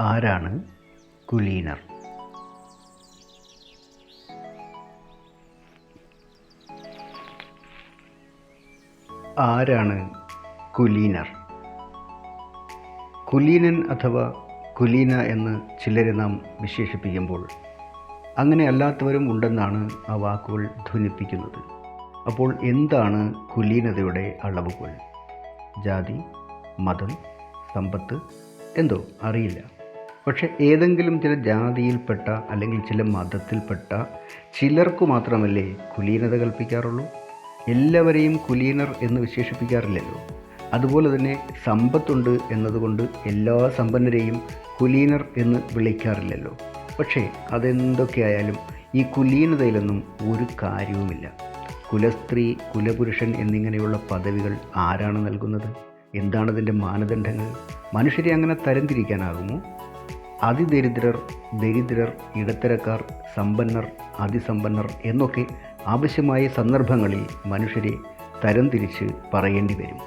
ആരാണ് കുലീനർ? ആരാണ് കുലീനർ? കുലീനൻ അഥവാ കുലീന എന്ന് ചിലരെ നാം വിശേഷിപ്പിക്കുമ്പോൾ അങ്ങനെ അല്ലാത്തവരും ഉണ്ടെന്നാണ് ആ വാക്കുകൾ ധ്വനിപ്പിക്കുന്നത്. അപ്പോൾ എന്താണ് കുലീനതയുടെ അളവുകൾ? ജാതി മതം സമ്പത്ത് എന്തോ അറിയില്ല. പക്ഷെ ഏതെങ്കിലും ചില ജാതിയിൽപ്പെട്ട അല്ലെങ്കിൽ ചില മതത്തിൽപ്പെട്ട ചിലർക്ക് മാത്രമല്ലേ കുലീനത കൽപ്പിക്കാറുള്ളൂ? എല്ലാവരെയും കുലീനർ എന്ന് വിശേഷിപ്പിക്കാറില്ലല്ലോ. അതുപോലെ തന്നെ സമ്പത്തുണ്ട് എന്നതുകൊണ്ട് എല്ലാ സമ്പന്നരെയും കുലീനർ എന്ന് വിളിക്കാറില്ലല്ലോ. പക്ഷേ അതെന്തൊക്കെയായാലും ഈ കുലീനതയിലൊന്നും ഒരു കാര്യവുമില്ല. കുലസ്ത്രീ കുലപുരുഷൻ എന്നിങ്ങനെയുള്ള പദവികൾ ആരാണ് നൽകുന്നത്? എന്താണതിന്റെ മാനദണ്ഡങ്ങൾ? മനുഷ്യരെ അങ്ങനെ തരംതിരിക്കാനാകുമോ? അതിദരിദ്രർ ദരിദ്രർ ഇടത്തരക്കാർ സമ്പന്നർ അതിസമ്പന്നർ എന്നൊക്കെ ആവശ്യമായ സന്ദർഭങ്ങളിൽ മനുഷ്യരെ തരംതിരിച്ച് പറയേണ്ടി വരും.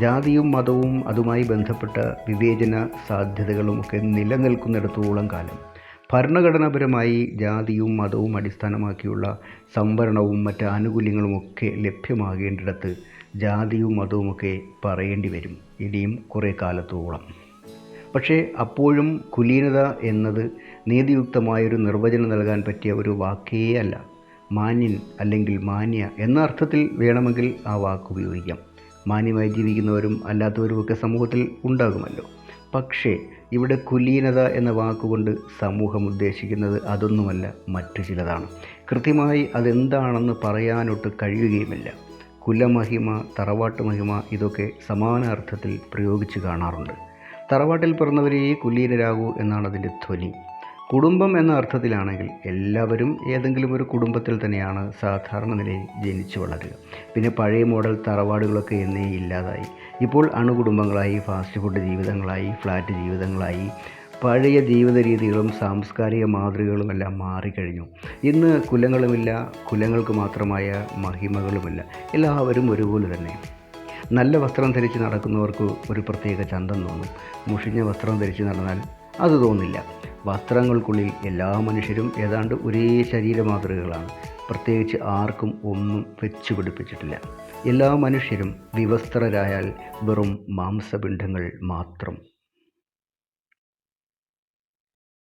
ജാതിയും മതവും അതുമായി ബന്ധപ്പെട്ട വിവേചന സാധ്യതകളും ഒക്കെ നിലനിൽക്കുന്നിടത്തോളം കാലം ഭരണഘടനാപരമായി ജാതിയും മതവും അടിസ്ഥാനമാക്കിയുള്ള സംവരണവും മറ്റ് ആനുകൂല്യങ്ങളുമൊക്കെ ലഭ്യമാകേണ്ടിടത്ത് ജാതിയും മതവുമൊക്കെ പറയേണ്ടി വരും. ഇനിയും കുറേ കാലത്തോളം. പക്ഷേ അപ്പോഴും കുലീനത എന്നത് നീതിയുക്തമായൊരു നിർവചനം നൽകാൻ പറ്റിയ ഒരു വാക്കേ അല്ല മാന്യൻ അല്ലെങ്കിൽ മാന്യ എന്ന അർത്ഥത്തിൽ വേണമെങ്കിൽ ആ വാക്ക് ഉപയോഗിക്കാം. മാന്യമായി ജീവിക്കുന്നവരും അല്ലാത്തവരുമൊക്കെ സമൂഹത്തിൽ ഉണ്ടാകുമല്ലോ. പക്ഷേ ഇവിടെ കുലീനത എന്ന വാക്കുകൊണ്ട് സമൂഹം ഉദ്ദേശിക്കുന്നത് അതൊന്നുമല്ല മറ്റു ചിലതാണ്. കൃത്യമായി അതെന്താണെന്ന് പറയാനൊട്ട് കഴിയുകയുമില്ല. കുലമഹിമ തറവാട്ട് മഹിമ ഇതൊക്കെ സമാന അർത്ഥത്തിൽ പ്രയോഗിച്ച് കാണാറുണ്ട്. തറവാട്ടിൽ പിറന്നവരേ കുലീനരാകൂ എന്നാണ് അതിന്റെ ധ്വനി. കുടുംബം എന്ന അർത്ഥത്തിലാണെങ്കിൽ എല്ലാവരും ഏതെങ്കിലും ഒരു കുടുംബത്തിൽ തന്നെയാണ് സാധാരണ നിലയിൽ ജനിച്ചു വളരുക. പിന്നെ പഴയ മോഡൽ തറവാടുകളൊക്കെ എന്നേ ഇല്ലാതായി. ഇപ്പോൾ അണുകുടുംബങ്ങളായി ഫാസ്റ്റ് ഫുഡ് ജീവിതങ്ങളായി ഫ്ലാറ്റ് ജീവിതങ്ങളായി പഴയ ജീവിത രീതികളും സാംസ്കാരിക മാതൃകകളുമെല്ലാം മാറിക്കഴിഞ്ഞു. ഇന്ന് കുലങ്ങളുമില്ല കുലങ്ങൾക്ക് മാത്രമായ മഹിമകളുമില്ല. എല്ലാവരും ഒരുപോലെ തന്നെ. നല്ല വസ്ത്രം ധരിച്ച് നടക്കുന്നവർക്ക് ഒരു പ്രത്യേക ചന്തം തോന്നും. മുഷിഞ്ഞ വസ്ത്രം ധരിച്ച് നടന്നാൽ അത് തോന്നില്ല. വസ്ത്രങ്ങൾക്കുള്ളിൽ എല്ലാ മനുഷ്യരും ഏതാണ്ട് ഒരേ ശരീരമാതൃകകളാണ്. പ്രത്യേകിച്ച് ആർക്കും ഒന്നും വെച്ചു പിടിപ്പിച്ചിട്ടില്ല. എല്ലാ മനുഷ്യരും വിവസ്ത്രരായാൽ വെറും മാംസപിണ്ഡങ്ങൾ മാത്രം.